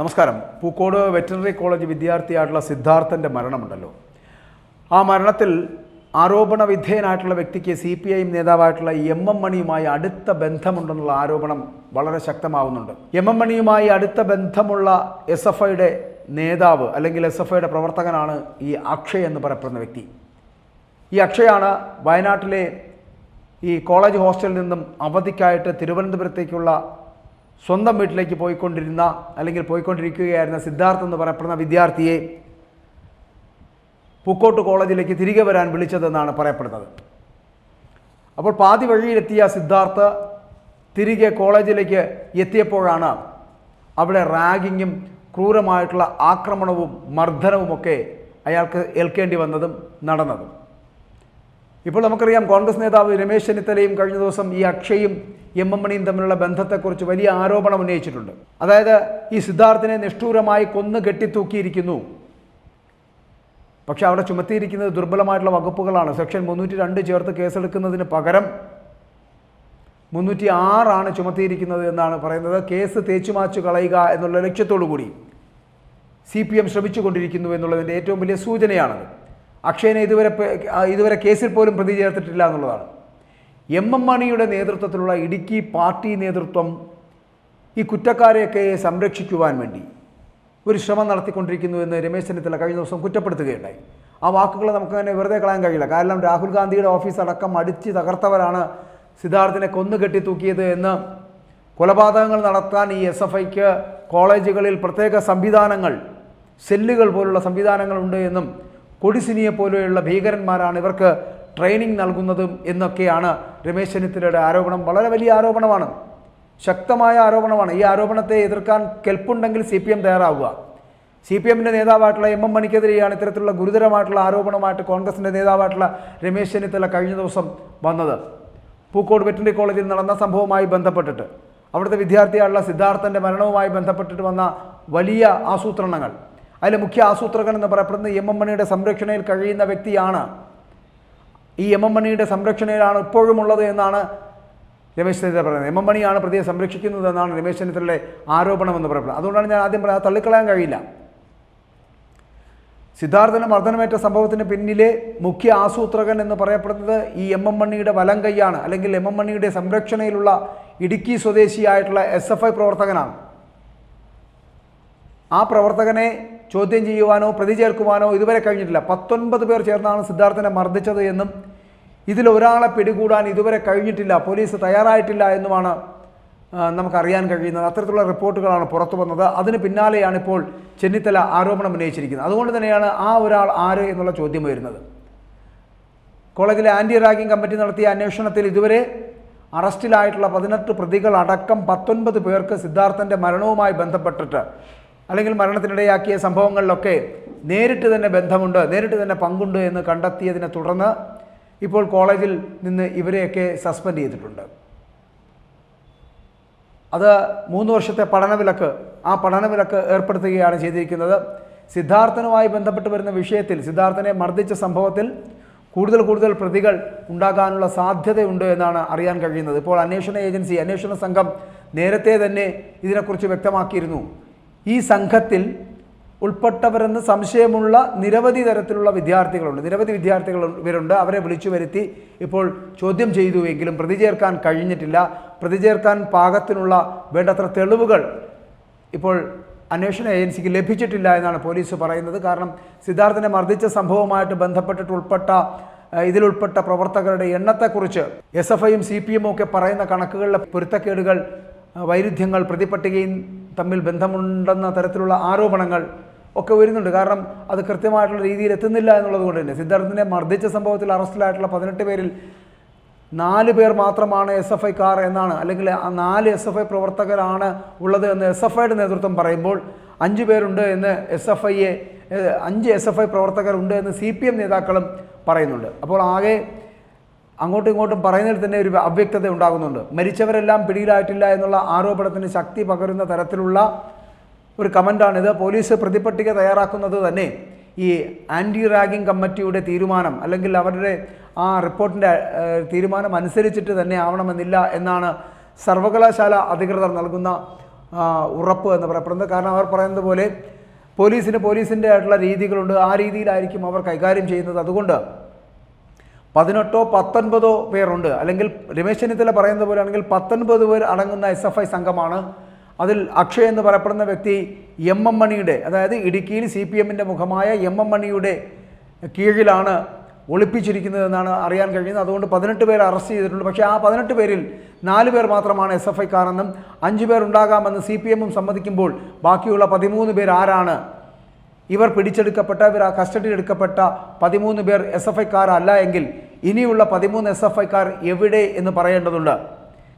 നമസ്കാരം. Pookode veterinary college വിദ്യാർത്ഥിയായിട്ടുള്ള സിദ്ധാർത്ഥന്റെ മരണമുണ്ടല്ലോ. ആ മരണത്തിൽ ആരോപണ വിധേയനായിട്ടുള്ള വ്യക്തിക്ക് സി പി ഐ എം നേതാവായിട്ടുള്ള എം എം മണിയുമായി അടുത്ത ബന്ധമുണ്ടെന്നുള്ള ആരോപണം വളരെ ശക്തമാവുന്നുണ്ട്. എം എം മണിയുമായി അടുത്ത ബന്ധമുള്ള എസ് എഫ് ഐയുടെ നേതാവ് അല്ലെങ്കിൽ എസ് എഫ് ഐയുടെ പ്രവർത്തകനാണ് ഈ അക്ഷയ് എന്ന് പറയപ്പെടുന്ന വ്യക്തി. ഈ അക്ഷയാണ് വയനാട്ടിലെ ഈ കോളേജ് ഹോസ്റ്റലിൽ നിന്നും അവധിക്കായിട്ട് തിരുവനന്തപുരത്തേക്കുള്ള സ്വന്തം വീട്ടിലേക്ക് പോയിക്കൊണ്ടിരുന്ന അല്ലെങ്കിൽ പോയിക്കൊണ്ടിരിക്കുകയായിരുന്ന സിദ്ധാർത്ഥ് എന്ന് പറയപ്പെടുന്ന വിദ്യാർത്ഥിയെ പൂക്കോട്ട് കോളേജിലേക്ക് തിരികെ വരാൻ വിളിച്ചതെന്നാണ് പറയപ്പെടുന്നത്. അപ്പോൾ പാതി വഴിയിലെത്തിയ സിദ്ധാർത്ഥ് തിരികെ കോളേജിലേക്ക് എത്തിയപ്പോഴാണ് അവിടെ റാഗിങ്ങും ക്രൂരമായിട്ടുള്ള ആക്രമണവും മർദ്ദനവുമൊക്കെ അയാൾക്ക് ഏൽക്കേണ്ടി വന്നതും നടന്നതും. ഇപ്പോൾ നമുക്കറിയാം കോൺഗ്രസ് നേതാവ് രമേശ് ചെന്നിത്തലയും കഴിഞ്ഞ ദിവസം ഈ അക്ഷയും എം എം മണിയും തമ്മിലുള്ള ബന്ധത്തെക്കുറിച്ച് വലിയ ആരോപണം ഉന്നയിച്ചിട്ടുണ്ട്. അതായത് ഈ സിദ്ധാർത്ഥിനെ നിഷ്ഠൂരമായി കൊന്നു കെട്ടിത്തൂക്കിയിരിക്കുന്നു. പക്ഷെ അവിടെ ചുമത്തിയിരിക്കുന്നത് ദുർബലമായിട്ടുള്ള വകുപ്പുകളാണ്. സെക്ഷൻ മുന്നൂറ്റി രണ്ട് ചേർത്ത് കേസെടുക്കുന്നതിന് പകരം മുന്നൂറ്റി ആറാണ് ചുമത്തിയിരിക്കുന്നത് എന്നാണ് പറയുന്നത്. കേസ് തേച്ചുമാച്ചു കളയുക എന്നുള്ള ലക്ഷ്യത്തോടു കൂടി സി പി എം ശ്രമിച്ചുകൊണ്ടിരിക്കുന്നു എന്നുള്ളതിന്റെ ഏറ്റവും വലിയ സൂചനയാണത്. അക്ഷയനെ ഇതുവരെ ഇതുവരെ കേസിൽ പോലും പ്രതി ചേർത്തിട്ടില്ല എന്നുള്ളതാണ്. എം എം മണിയുടെ നേതൃത്വത്തിലുള്ള ഇടുക്കി പാർട്ടി നേതൃത്വം ഈ കുറ്റക്കാരെയൊക്കെ സംരക്ഷിക്കുവാൻ വേണ്ടി ഒരു ശ്രമം നടത്തിക്കൊണ്ടിരിക്കുന്നു എന്ന് രമേശ് ചെന്നിത്തല കഴിഞ്ഞ ദിവസം കുറ്റപ്പെടുത്തുകയുണ്ടായി. ആ വാക്കുകൾ നമുക്ക് നമുക്കങ്ങനെ വെറുതെ കളയാൻ കഴിയില്ല. കാരണം രാഹുൽ ഗാന്ധിയുടെ ഓഫീസ് അടക്കം അടിച്ച് തകർത്തവരാണ് സിദ്ധാർത്ഥിനെ കൊന്നുകെട്ടി തൂക്കിയത് എന്ന് കൊലപാതകങ്ങൾ നടത്താൻ ഈ എസ് എഫ് ഐക്ക് കോളേജുകളിൽ പ്രത്യേക സംവിധാനങ്ങൾ സെല്ലുകൾ പോലുള്ള സംവിധാനങ്ങളുണ്ട് എന്നും കൊടിസിനിയെ പോലെയുള്ള ഭീകരന്മാരാണ് ഇവർക്ക് ട്രെയിനിങ് നൽകുന്നതും എന്നൊക്കെയാണ് രമേശ് ചെന്നിത്തലയുടെ ആരോപണം. വളരെ വലിയ ആരോപണമാണ്. ശക്തമായ ആരോപണമാണ്. ഈ ആരോപണത്തെ എതിർക്കാൻ കെൽപ്പുണ്ടെങ്കിൽ സി പി എം തയ്യാറാവുക. സി പി എമ്മിന്റെ നേതാവായിട്ടുള്ള എം എം മണിക്കെതിരെയാണ് ഇത്തരത്തിലുള്ള ഗുരുതരമായിട്ടുള്ള ആരോപണമായിട്ട് കോൺഗ്രസിന്റെ നേതാവായിട്ടുള്ള രമേശ് ചെന്നിത്തല കഴിഞ്ഞ ദിവസം വന്നത്. പൂക്കോട് വെറ്റിനറി കോളേജിൽ നടന്ന സംഭവവുമായി ബന്ധപ്പെട്ടിട്ട്. അവിടുത്തെ വിദ്യാർത്ഥിയായിട്ടുള്ള സിദ്ധാർത്ഥന്റെ മരണവുമായി ബന്ധപ്പെട്ടിട്ട് വന്ന വലിയ ആസൂത്രണങ്ങൾ. അതിലെ മുഖ്യ ആസൂത്രകൻ എന്ന് പറയപ്പെടുന്നത് എം എം മണിയുടെ സംരക്ഷണയിൽ കഴിയുന്ന വ്യക്തിയാണ്. ഈ എം എം മണിയുടെ സംരക്ഷണയിലാണ് ഇപ്പോഴും ഉള്ളത് എന്നാണ് രമേശ് ചെന്നിത്തല പറയുന്നത്. എം എം മണിയാണ് പ്രതിയെ സംരക്ഷിക്കുന്നത് എന്നാണ് രമേശ് ചെന്നിത്തലയുടെ ആരോപണം എന്ന് പറയുന്നത് അതുകൊണ്ടാണ് ഞാൻ ആദ്യം പറയാം തള്ളിക്കളയാൻ കഴിയില്ല. സിദ്ധാർത്ഥന് മർദ്ദനമേറ്റ സംഭവത്തിന് പിന്നിലെ മുഖ്യ ആസൂത്രകൻ എന്ന് പറയപ്പെടുന്നത് ഈ എം എം മണിയുടെ വലം കൈയാണ് അല്ലെങ്കിൽ എം എം മണിയുടെ സംരക്ഷണയിലുള്ള ഇടുക്കി സ്വദേശിയായിട്ടുള്ള എസ് എഫ് ഐ പ്രവർത്തകനാണ്. ആ പ്രവർത്തകനെ ചോദ്യം ചെയ്യുവാനോ പ്രതി ചേർക്കുവാനോ ഇതുവരെ കഴിഞ്ഞിട്ടില്ല. പത്തൊൻപത് പേർ ചേർന്നാണ് സിദ്ധാർത്ഥനെ മർദ്ദിച്ചത് എന്നും ഇതിൽ ഒരാളെ പിടികൂടാൻ ഇതുവരെ കഴിഞ്ഞിട്ടില്ല. പോലീസ് തയ്യാറായിട്ടില്ല എന്നുമാണ് നമുക്കറിയാൻ കഴിയുന്നത്. അത്തരത്തിലുള്ള റിപ്പോർട്ടുകളാണ് പുറത്തു വന്നത്. അതിന് പിന്നാലെയാണ് ഇപ്പോൾ ചെന്നിത്തല ആരോപണം ഉന്നയിച്ചിരിക്കുന്നത്. അതുകൊണ്ട് തന്നെയാണ് ആ ഒരാൾ ആര് എന്നുള്ള ചോദ്യം വരുന്നത് കോളേജിലെ ആന്റി റാഗിംഗ് കമ്മിറ്റി നടത്തിയ അന്വേഷണത്തിൽ ഇതുവരെ അറസ്റ്റിലായിട്ടുള്ള പതിനെട്ട് പ്രതികൾ അടക്കം പത്തൊൻപത് പേർക്ക് സിദ്ധാർത്ഥന്റെ മരണവുമായി ബന്ധപ്പെട്ടിട്ട് അല്ലെങ്കിൽ മരണത്തിനിടയാക്കിയ സംഭവങ്ങളിലൊക്കെ നേരിട്ട് തന്നെ ബന്ധമുണ്ട് നേരിട്ട് തന്നെ പങ്കുണ്ട് എന്ന് കണ്ടെത്തിയതിനെ തുടർന്ന് ഇപ്പോൾ കോളേജിൽ നിന്ന് ഇവരെയൊക്കെ സസ്പെൻഡ് ചെയ്തിട്ടുണ്ട്. അത് മൂന്ന് വർഷത്തെ പഠനവിലക്ക് ആ പഠനവിലക്ക് ഏർപ്പെടുത്തുകയാണ് ചെയ്തിരിക്കുന്നത്. സിദ്ധാർത്ഥനുമായി ബന്ധപ്പെട്ട് വരുന്ന വിഷയത്തിൽ സിദ്ധാർത്ഥനെ മർദ്ദിച്ച സംഭവത്തിൽ കൂടുതൽ കൂടുതൽ പ്രതികൾ ഉണ്ടാകാനുള്ള സാധ്യതയുണ്ട് എന്നാണ് അറിയാൻ കഴിയുന്നത്. ഇപ്പോൾ അന്വേഷണ ഏജൻസി അന്വേഷണ സംഘം നേരത്തെ തന്നെ ഇതിനെക്കുറിച്ച് വ്യക്തമാക്കിയിരുന്നു. ഈ സംഘത്തിൽ ഉൾപ്പെട്ടവരെന്ന് സംശയമുള്ള നിരവധി തരത്തിലുള്ള വിദ്യാർത്ഥികളുണ്ട്. നിരവധി വിദ്യാർത്ഥികൾ ഇവരുണ്ട്. അവരെ വിളിച്ചു വരുത്തി ഇപ്പോൾ ചോദ്യം ചെയ്തു എങ്കിലും പ്രതി ചേർക്കാൻ കഴിഞ്ഞിട്ടില്ല. പ്രതി ചേർക്കാൻ പാകത്തിനുള്ള വേണ്ടത്ര തെളിവുകൾ ഇപ്പോൾ അന്വേഷണ ഏജൻസിക്ക് ലഭിച്ചിട്ടില്ല എന്നാണ് പോലീസ് പറയുന്നത്. കാരണം സിദ്ധാർത്ഥനെ മർദ്ദിച്ച സംഭവവുമായിട്ട് ബന്ധപ്പെട്ടിട്ട് ഉൾപ്പെട്ട ഇതിലുൾപ്പെട്ട പ്രവർത്തകരുടെ എണ്ണത്തെക്കുറിച്ച് എസ് എഫ് ഐയും സി പി എമ്മും ഒക്കെ പറയുന്ന കണക്കുകളിലെ പൊരുത്തക്കേടുകൾ വൈരുദ്ധ്യങ്ങൾ പ്രതിപട്ടികയും തമ്മിൽ ബന്ധമുണ്ടെന്ന തരത്തിലുള്ള ആരോപണങ്ങൾ ഒക്കെ വരുന്നുണ്ട്. കാരണം അത് കൃത്യമായിട്ടുള്ള രീതിയിൽ എത്തുന്നില്ല എന്നുള്ളത് കൊണ്ട് തന്നെ. സിദ്ധാർത്ഥിനെ മർദ്ദിച്ച സംഭവത്തിൽ അറസ്റ്റിലായിട്ടുള്ള പതിനെട്ട് പേരിൽ നാല് പേർ മാത്രമാണ് എസ് എഫ് ഐക്കാർ എന്നാണ് അല്ലെങ്കിൽ ആ നാല് എസ് എഫ് ഐ പ്രവർത്തകരാണ് ഉള്ളത് എന്ന് എസ് എഫ് ഐയുടെ നേതൃത്വം പറയുമ്പോൾ അഞ്ച് പേരുണ്ട് എന്ന് എസ് എഫ് ഐയെ അഞ്ച് എസ് എഫ് ഐ പ്രവർത്തകരുണ്ട് എന്ന് സി പി എം നേതാക്കളും പറയുന്നുണ്ട്. അപ്പോൾ ആകെ അങ്ങോട്ടും ഇങ്ങോട്ടും പറയുന്നതിൽ തന്നെ ഒരു അവ്യക്തത ഉണ്ടാകുന്നുണ്ട്. മരിച്ചവരെല്ലാം പിടിയിലായിട്ടില്ല എന്നുള്ള ആരോപണത്തിന് ശക്തി പകരുന്ന തരത്തിലുള്ള ഒരു കമന്റാണിത് പോലീസ് പ്രതിപട്ടിക തയ്യാറാക്കുന്നത് തന്നെ ഈ ആന്റി റാഗിംഗ് കമ്മിറ്റിയുടെ തീരുമാനം അല്ലെങ്കിൽ അവരുടെ ആ റിപ്പോർട്ടിന്റെ തീരുമാനം അനുസരിച്ചിട്ട് തന്നെ ആവണമെന്നില്ല എന്നാണ് സർവകലാശാല അധികൃതർ നൽകുന്ന ഉറപ്പ് എന്ന് പറയപ്പെടുന്നത്. കാരണം അവർ പറയുന്നത് പോലെ പോലീസിന് പോലീസിന്റെ ആയിട്ടുള്ള രീതികളുണ്ട്. ആ രീതിയിലായിരിക്കും അവർ കൈകാര്യം ചെയ്യുന്നത്. അതുകൊണ്ട് പതിനെട്ടോ പത്തൊൻപതോ പേരുണ്ട്. അല്ലെങ്കിൽ രമേശ് ചെന്നിത്തല പറയുന്നത് പോലെയാണെങ്കിൽ പത്തൊൻപത് പേർ അടങ്ങുന്ന എസ് എഫ് ഐ സംഘമാണ്. അതിൽ അക്ഷയ് എന്ന് പറയപ്പെടുന്ന വ്യക്തി എം എം മണിയുടെ അതായത് ഇടുക്കിയിൽ സി പി എമ്മിന്റെ മുഖമായ എം എം മണിയുടെ കീഴിലാണ് ഒളിപ്പിച്ചിരിക്കുന്നതെന്നാണ് അറിയാൻ കഴിയുന്നത്. അതുകൊണ്ട് പതിനെട്ട് പേർ അറസ്റ്റ് ചെയ്തിട്ടുണ്ട്. പക്ഷേ ആ പതിനെട്ട് പേരിൽ നാല് പേർ മാത്രമാണ് എസ് എഫ് ഐക്കാരെന്നും അഞ്ച് പേർ ഉണ്ടാകാമെന്ന് സി പി എമ്മും സമ്മതിക്കുമ്പോൾ ബാക്കിയുള്ള പതിമൂന്ന് പേർ ആരാണ്? ഇവർ പിടിച്ചെടുക്കപ്പെട്ട ഇവർ ആ കസ്റ്റഡിയിൽ എടുക്കപ്പെട്ട പതിമൂന്ന് പേർ എസ് എഫ് ഐക്കാരല്ല എങ്കിൽ ഇനിയുള്ള പതിമൂന്ന് എസ് എഫ് ഐക്കാർ എവിടെ എന്ന് പറയേണ്ടതുണ്ട്.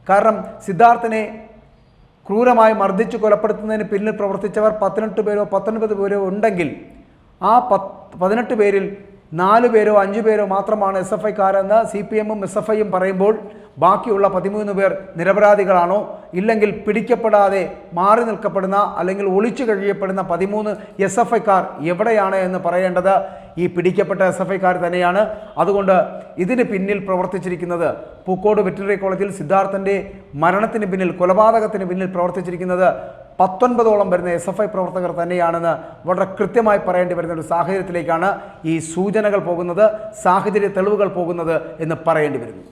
കാരണം സിദ്ധാർത്ഥനെ ക്രൂരമായി മർദ്ദിച്ചു കൊലപ്പെടുത്തുന്നതിന് പിന്നിൽ പ്രവർത്തിച്ചവർ പതിനെട്ട് പേരോ പത്തൊൻപത് പേരോ ഉണ്ടെങ്കിൽ ആ പത്ത് പതിനെട്ട് പേരിൽ നാല് പേരോ അഞ്ചു പേരോ മാത്രമാണ് എസ് എഫ് ഐക്കാരെന്ന് സി പി എമ്മും എസ് എഫ് ഐയും പറയുമ്പോൾ ബാക്കിയുള്ള പതിമൂന്ന് പേർ നിരപരാധികളാണോ? ഇല്ലെങ്കിൽ പിടിക്കപ്പെടാതെ മാറി നിൽക്കപ്പെടുന്ന അല്ലെങ്കിൽ ഒളിച്ചു കഴിയപ്പെടുന്ന പതിമൂന്ന് എസ് എഫ് ഐക്കാർ എവിടെയാണ് എന്ന് പറയേണ്ടത്? ഈ പിടിക്കപ്പെട്ട എസ് എഫ് ഐക്കാർ തന്നെയാണ്. അതുകൊണ്ട് ഇതിന് പിന്നിൽ പ്രവർത്തിച്ചിരിക്കുന്നത് പൂക്കോട് വെറ്റിനറി കോളേജിൽ സിദ്ധാർത്ഥന്റെ മരണത്തിന് പിന്നിൽ കൊലപാതകത്തിന് പിന്നിൽ പ്രവർത്തിച്ചിരിക്കുന്നത് പത്തൊൻപതോളം വരുന്ന എസ് എഫ് ഐ പ്രവർത്തകർ തന്നെയാണെന്ന് വളരെ കൃത്യമായി പറയേണ്ടി വരുന്ന ഒരു സാഹചര്യത്തിലേക്കാണ് ഈ സൂചനകൾ പോകുന്നത് സാഹചര്യ തെളിവുകൾ പോകുന്നത് എന്ന് പറയേണ്ടി വരുന്നു.